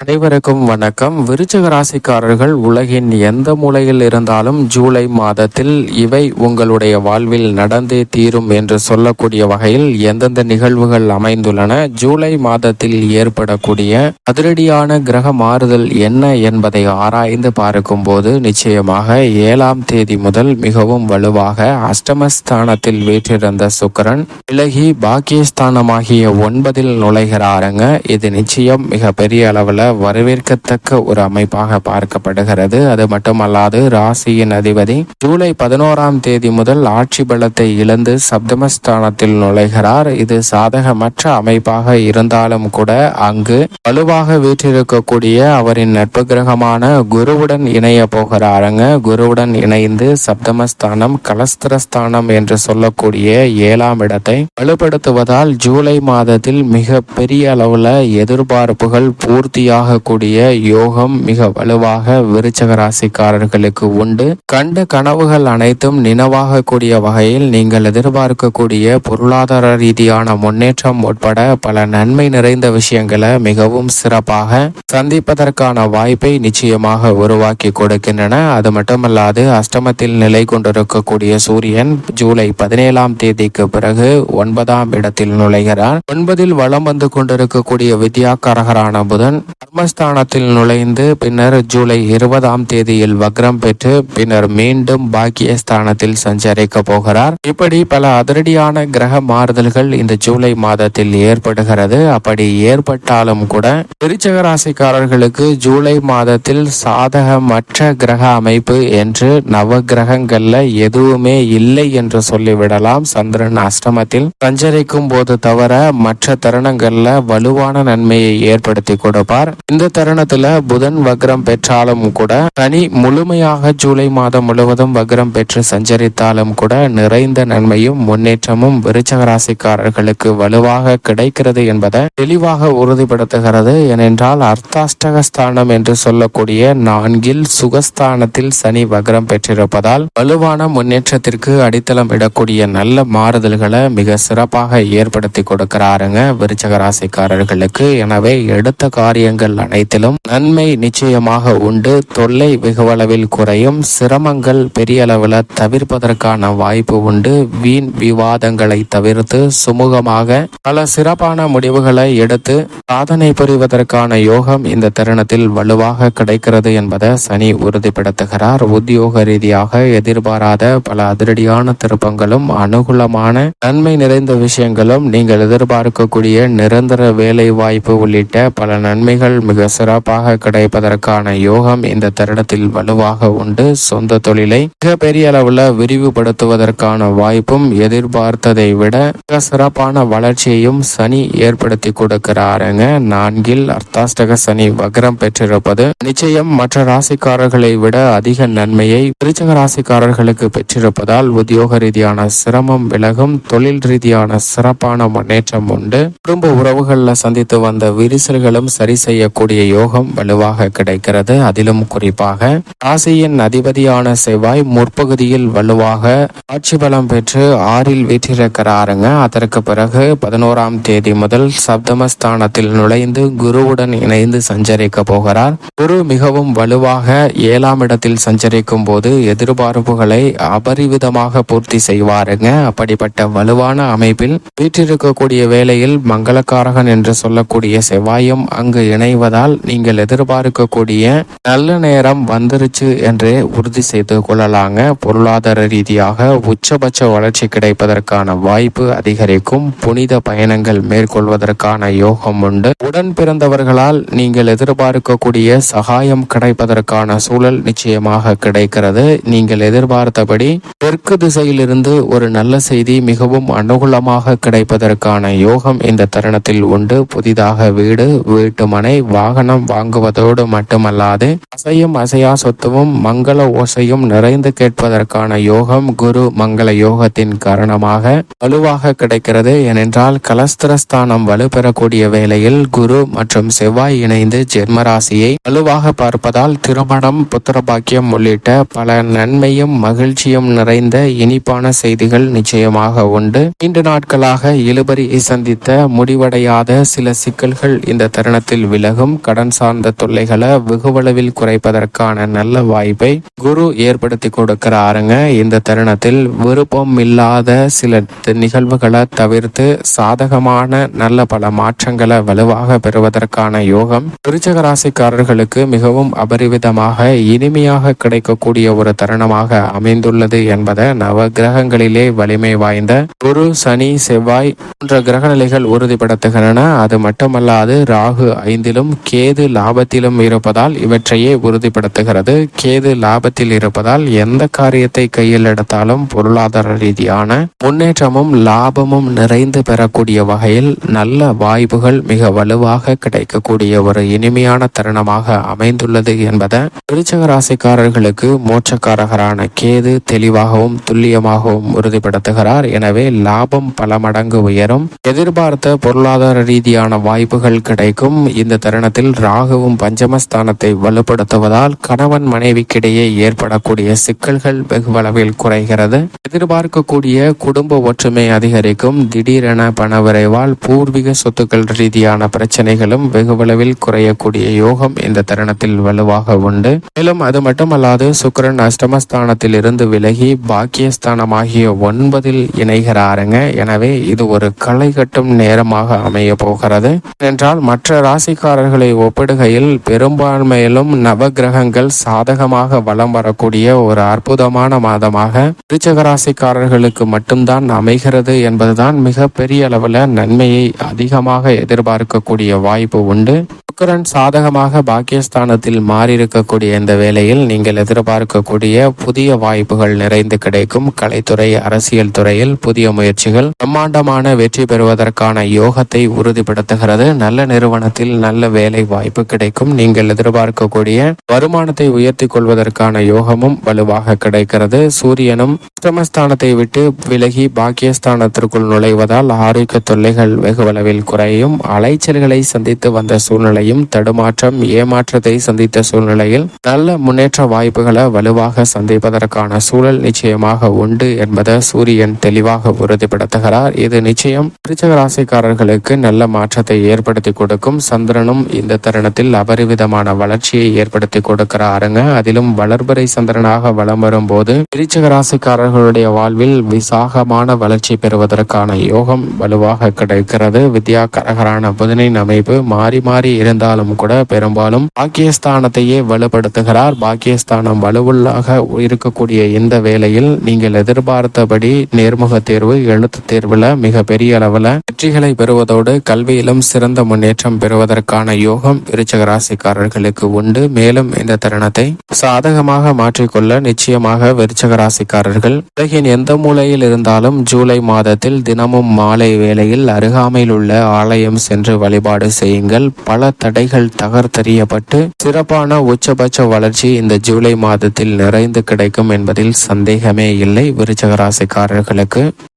அனைவருக்கும் வணக்கம். விருச்சக ராசிக்காரர்கள் உலகின் எந்த மூலையில் இருந்தாலும் ஜூலை மாதத்தில் இவை உங்களுடைய வாழ்வில் நடந்தே தீரும் என்று சொல்லக்கூடிய வகையில் எந்தெந்த நிகழ்வுகள் அமைந்துள்ளன ஜூலை மாதத்தில் ஏற்படக்கூடிய அதிரடியான கிரக மாறுதல் என்ன என்பதை ஆராய்ந்து பார்க்கும்போது நிச்சயமாக ஏழாம் தேதி முதல் மிகவும் வலுவாக அஷ்டமஸ்தானத்தில் வீற்றிருந்த சுக்கரன் விலகி பாக்கியஸ்தானமாகிய ஒன்பதில் நுழைகிறாருங்க. இது நிச்சயம் மிக பெரிய அளவில் வரவேற்கத்தக்க ஒரு அமைப்பாக பார்க்கப்படுகிறது. அது மட்டுமல்லாது ராசியின் அதிபதி ஜூலை பதினோராம் தேதி முதல் ஆட்சி பலத்தை இழந்து சப்தமஸ்தானத்தில் நுழைகிறார். இது சாதகமற்ற அமைப்பாக இருந்தாலும் கூட அங்கு வலுவாக வீற்றிருக்கக்கூடிய அவரின் நட்பு கிரகமான குருவுடன் இணைய போகிறாருங்க. குருவுடன் இணைந்து சப்தமஸ்தானம் கலஸ்திரஸ்தானம் என்று சொல்லக்கூடிய ஏழாம் இடத்தை வலுப்படுத்துவதால் ஜூலை மாதத்தில் மிக பெரிய அளவுல எதிர்பார்ப்புகள் பூர்த்தியாக உண்டாகக்கூடிய யோகம் மிக வலுவாக விருச்சக ராசிக்காரர்களுக்கு உண்டு. கண்ட கனவுகள் அனைத்தும் நினைவாகக்கூடிய வகையில் நீங்கள் எதிர்பார்க்கக்கூடிய பொருளாதார ரீதியான முன்னேற்றம் உட்பட பல நன்மை நிறைந்த விஷயங்களை மிகவும் சிறப்பாக சந்திப்பதற்கான வாய்ப்பை நிச்சயமாக உருவாக்கி கொடுக்கின்றன. அது மட்டுமல்லாது அஷ்டமத்தில் நிலை கொண்டிருக்கக்கூடிய சூரியன் ஜூலை பதினேழாம் தேதிக்கு பிறகு ஒன்பதாம் இடத்தில் நுழைகிறார். ஒன்பதில் வளம் வந்து கொண்டிருக்கக்கூடிய வித்யாக்காரகரான புதன் கர்மஸ்தானத்தில் நுழைந்து பின்னர் ஜூலை இருபதாம் தேதியில் வக்ரம் பெற்று பின்னர் மீண்டும் பாக்கியஸ்தானத்தில் சஞ்சரிக்க போகிறார். இப்படி பல அதிரடியான கிரக மாறுதல்கள் இந்த ஜூலை மாதத்தில் ஏற்படுகிறது. அப்படி ஏற்பட்டாலும் கூட திருச்சக ராசிக்காரர்களுக்கு ஜூலை மாதத்தில் சாதகமற்ற கிரக அமைப்பு என்று நவ கிரகங்கள்ல எதுவுமே இல்லை என்று சொல்லிவிடலாம். சந்திரன் அஷ்டமத்தில் சஞ்சரிக்கும் போது தவிர மற்ற தருணங்கள்ல வலுவான நன்மையை ஏற்படுத்தி கொடுப்பார். இந்த தருணத்துல புதன் வக்ரம் பெற்றாலும் கூட சனி முழுமையாக ஜூலை மாதம் முழுவதும் வக்ரம் பெற்று சஞ்சரித்தாலும் கூட நிறைந்த நன்மையும் முன்னேற்றமும் விருச்சக ராசிக்காரர்களுக்கு வலுவாக கிடைக்கிறது என்பதை தெளிவாக உறுதிப்படுத்துகிறது. ஏனென்றால் அர்த்தாஷ்டகஸ்தானம் என்று சொல்லக்கூடிய நான்கில் சுகஸ்தானத்தில் சனி வக்ரம் பெற்றிருப்பதால் வலுவான முன்னேற்றத்திற்கு அடித்தளம் இடக்கூடிய நல்ல மாறுதல்களை மிக சிறப்பாக ஏற்படுத்தி கொடுக்கிறாருங்க விருச்சக ராசிக்காரர்களுக்கு எனவே எடுத்த காரியங்கள் அனைத்திலும் நன்மை நிச்சயமாக உண்டு. தொல்லை வெகுவளவில் குறையும். சிரமங்கள் பெரிய அளவில் தவிர்ப்பதற்கான வாய்ப்பு உண்டு. வீண் விவாதங்களை தவிர்த்து சுமூகமாக பல சிறப்பான முடிவுகளை எடுத்து சாதனை புரிவதற்கான யோகம் இந்த தருணத்தில் வலுவாக கிடைக்கிறது என்பதை சனி உறுதிப்படுத்துகிறார். உத்தியோக ரீதியாக எதிர்பாராத பல அதிரடியான திருப்பங்களும் அனுகூலமான நன்மை நிறைந்த விஷயங்களும் நீங்கள் எதிர்பார்க்கக்கூடிய நிரந்தர வேலை வாய்ப்பு உள்ளிட்ட பல நன்மைகள் மிக சிறப்பாக கிடைப்பதற்கான யோகம் இந்த தருணத்தில் வலுவாக உண்டு. சொந்த தொழிலை மிக பெரிய அளவுல விரிவுபடுத்துவதற்கான வாய்ப்பும் எதிர்பார்த்ததை விட மிக சிறப்பான வளர்ச்சியையும் சனி ஏற்படுத்தி கொடுக்கிறாருங்க. நான்கில் அர்த்தாஷ்டக சனி வக்ரம் பெற்றிருப்பது நிச்சயம் மற்ற ராசிக்காரர்களை விட அதிக நன்மையை திருச்சக ராசிக்காரர்களுக்கு பெற்றிருப்பதால் உத்தியோக ரீதியான சிரமம் விலகும். தொழில் ரீதியான சிறப்பான முன்னேற்றம் உண்டு. குடும்ப உறவுகளில் சந்தித்து வந்த விரிசல்களும் சரி செய்ய செய்யக்கூடிய யோகம் வலுவாக கிடைக்கிறது. அதிலும் குறிப்பாக ராசியின் அதிபதியான செவ்வாய் முற்பகுதியில் வலுவாக ஆட்சி பலம் பெற்று ஆறில் வீற்றிருக்கிறாருங்க. அதற்கு பிறகு பதினோராம் தேதி முதல் சப்தமஸ்தானத்தில் நுழைந்து குருவுடன் இணைந்து சஞ்சரிக்க போகிறார். குரு மிகவும் வலுவாக ஏழாம் இடத்தில் சஞ்சரிக்கும் போது எதிர்பார்ப்புகளை அபரிவிதமாக பூர்த்தி செய்வாருங்க. அப்படிப்பட்ட வலுவான அமைப்பில் வீற்றிருக்கக்கூடிய வேளையில் மங்களக்காரகன் என்று சொல்லக்கூடிய செவ்வாயும் அங்கு இணை இணைவதால் நீங்கள் எதிர்பார்க்கக்கூடிய நல்ல நேரம் வந்துருச்சு என்றே உறுதி செய்து கொள்ளலாங்க. பொருளாதார ரீதியாக உச்சபட்ச வளர்ச்சி கிடைப்பதற்கான வாய்ப்பு அதிகரிக்கும். புனித பயணங்கள் மேற்கொள்வதற்கான யோகம் உண்டு. உடன் பிறந்தவர்களால் நீங்கள் எதிர்பார்க்கக்கூடிய சகாயம் கிடைப்பதற்கான சூழல் நிச்சயமாக கிடைக்கிறது. நீங்கள் எதிர்பார்த்தபடி தெற்கு திசையிலிருந்து ஒரு நல்ல செய்தி மிகவும் அனுகூலமாக கிடைப்பதற்கான யோகம் இந்த தருணத்தில் உண்டு. புதிதாக வீடு வீட்டுமனை மனை வாகனம் வாங்குவதோடு மட்டுமல்லாது அசையும் அசையா சொத்துவும் மங்கள ஓசையும் நிறைந்து கேட்பதற்கான யோகம் குரு மங்கள யோகத்தின் காரணமாக வலுவாக கிடைக்கிறது. ஏனென்றால் கலஸ்திரஸ்தானம் வலுப்பெறக்கூடிய வேளையில் குரு மற்றும் செவ்வாய் இணைந்து ஜென்மராசியை வலுவாக பார்ப்பதால் திருமணம் புத்திரபாக்கியம் உள்ளிட்ட பல நன்மையும் மகிழ்ச்சியும் நிறைந்த இனிப்பான செய்திகள் நிச்சயமாக உண்டு. நீண்ட நாட்களாக இழுபறியை சந்தித்த முடிவடையாத சில சிக்கல்கள் இந்த தருணத்தில் விழ விலகும் கடன் சார்ந்த தொல்லைகளை வெகுவளவில் குறைப்பதற்கான நல்ல வாய்ப்பை குரு ஏற்படுத்தி கொடுக்கிறாருங்க. இந்த தருணத்தில் விருப்பம் இல்லாத சில நிகழ்வுகளை தவிர்த்து சாதகமான நல்ல பல மாற்றங்களை வலுவாக பெறுவதற்கான யோகம் விருச்சக ராசிக்காரர்களுக்கு மிகவும் அபரிவிதமாக இனிமையாக கிடைக்கக்கூடிய ஒரு தருணமாக அமைந்துள்ளது என்பதை நவ கிரகங்களிலே வலிமை வாய்ந்த குரு சனி செவ்வாய் போன்ற கிரகநிலைகள் உறுதிப்படுத்துகின்றன. அது மட்டுமல்லாது ராகு ஐந்தில் ஐந்திலும் கேது லாபத்திலும் இருப்பதால் இவற்றையே உறுதிப்படுத்துகிறது. கேது லாபத்தில் இருப்பதால் எந்த காரியத்தை கையில் எடுத்தாலும் பொருளாதார ரீதியான முன்னேற்றமும் லாபமும் நிறைந்து பெறக்கூடிய வகையில் நல்ல வாய்ப்புகள் மிக வலுவாக கிடைக்கக்கூடிய ஒரு இனிமையான தருணமாக அமைந்துள்ளது என்பதை விருச்சக ராசிக்காரர்களுக்கு மோட்சக்காரகரான கேது தெளிவாகவும் துல்லியமாகவும் உறுதிப்படுத்துகிறார். எனவே லாபம் பல மடங்கு உயரும். எதிர்பார்த்த பொருளாதார ரீதியான வாய்ப்புகள் கிடைக்கும். இந்த தருணத்தில் ராகுவும் பஞ்சமஸ்தானத்தை வலுப்படுத்துவதால் கணவன் மனைவிக்கிடையே ஏற்படக்கூடிய சிக்கல்கள் வெகுவளவில் குறைகிறது. எதிர்பார்க்கக்கூடிய குடும்ப ஒற்றுமை அதிகரிக்கும். திடீரென பணவிரைவால் பூர்வீக சொத்துக்கள் ரீதியான பிரச்சனைகளும் வெகுவளவில் குறையக்கூடிய யோகம் இந்த தருணத்தில் வலுவாக உண்டு. மேலும் அது மட்டுமல்லாது சுக்கிரன் அஷ்டமஸ்தானத்தில் இருந்து விலகி பாக்கியஸ்தானமாகிய ஒன்பதில் இணைகிறாருங்க. எனவே இது ஒரு களை கட்டும் நேரமாக அமைய போகிறது. என்றால் மற்ற ராசிக்காரர்களை ஒப்பிடுகையில் பெரும்பான்மையிலும் நவகிரகங்கள் சாதகமாக வலம் வரக்கூடிய ஒரு அற்புதமான மாதமாக விருச்சக ராசிக்காரர்களுக்கு மட்டும்தான் அமைகிறது என்பதுதான் மிக பெரிய அளவில் நன்மையை அதிகமாக எதிர்பார்க்கக்கூடிய வாய்ப்பு உண்டு. சுக்கரன் சாதகமாக பாக்கியஸ்தானத்தில் மாறியிருக்கக்கூடிய இந்த வேளையில் நீங்கள் எதிர்பார்க்கக்கூடிய புதிய வாய்ப்புகள் நிறைந்து கிடைக்கும். கலைத்துறை அரசியல் துறையில் புதிய முயற்சிகள் பிரம்மாண்டமான வெற்றி பெறுவதற்கான யோகத்தை உறுதிப்படுத்துகிறது. நல்ல நிறுவனத்தில் நல்ல வேலை வாய்ப்பு கிடைக்கும். நீங்கள் எதிர்பார்க்கக்கூடிய வருமானத்தை உயர்த்தி கொள்வதற்கான யோகமும் வலுவாக கிடைக்கிறது. சூரியனும் அஷ்டமஸ்தானத்தை விட்டு விலகி பாக்கியஸ்தானத்திற்குள் நுழைவதால் ஆரோக்கிய தொல்லைகள் வெகுவளவில் குறையும். அலைச்சல்களை சந்தித்து வந்த சூழ்நிலையும் தடுமாற்றம் ஏமாற்றத்தை சந்தித்த சூழ்நிலையில் நல்ல முன்னேற்ற வாய்ப்புகளை வலுவாக சந்திப்பதற்கான சூழல் நிச்சயமாக உண்டு என்பதை சூரியன் தெளிவாக உறுதிப்படுத்துகிறார். இது நிச்சயம் விருச்சக ராசிக்காரர்களுக்கு நல்ல மாற்றத்தை ஏற்படுத்தி கொடுக்கும். சந்திரனும் இந்த தருணத்தில் அபரிவிதமான வளர்ச்சியை ஏற்படுத்தி கொடுக்கிறாருங்க. அதிலும் வளர்பறை சந்திரனாக வலம் வரும்போது விருச்சக ராசிக்காரர்களுடைய வாழ்வில் விசாகமான வளர்ச்சி பெறுவதற்கான யோகம் வலுவாக கிடைக்கிறது. வித்யா கரகரான புதனின் அமைப்பு மாறி மாறி இருந்தாலும் கூட பெரும்பாலும் பாக்கியஸ்தானத்தையே வலுப்படுத்துகிறார். பாக்கியஸ்தானம் வலுவுள்ளாக இருக்கக்கூடிய இந்த வேளையில் நீங்கள் எதிர்பார்த்தபடி நேர்முக தேர்வு எழுத்து தேர்வுல மிக பெரிய அளவுல வெற்றிகளை பெறுவதோடு கல்வியிலும் சிறந்த முன்னேற்றம் பெறுவதற்கான யோகம் விருச்சக ராசிக்காரர்களுக்கு உண்டு. மேலும் இந்த தருணத்தை சாதகமாக மாற்றிக்கொள்ள நிச்சயமாக விருச்சக ராசிக்காரர்கள் உலகின் எந்த மூலையில் இருந்தாலும் ஜூலை மாதத்தில் தினமும் மாலை வேளையில் அருகாமையில் உள்ள ஆலயம் சென்று வழிபாடு செய்யுங்கள். பல தடைகள் தகர்த்தறியப்பட்டு சிறப்பான உச்சபட்ச வளர்ச்சி இந்த ஜூலை மாதத்தில் நிறைந்து கிடைக்கும் என்பதில் சந்தேகமே இல்லை. விருச்சகராசிக்காரர்களுக்கு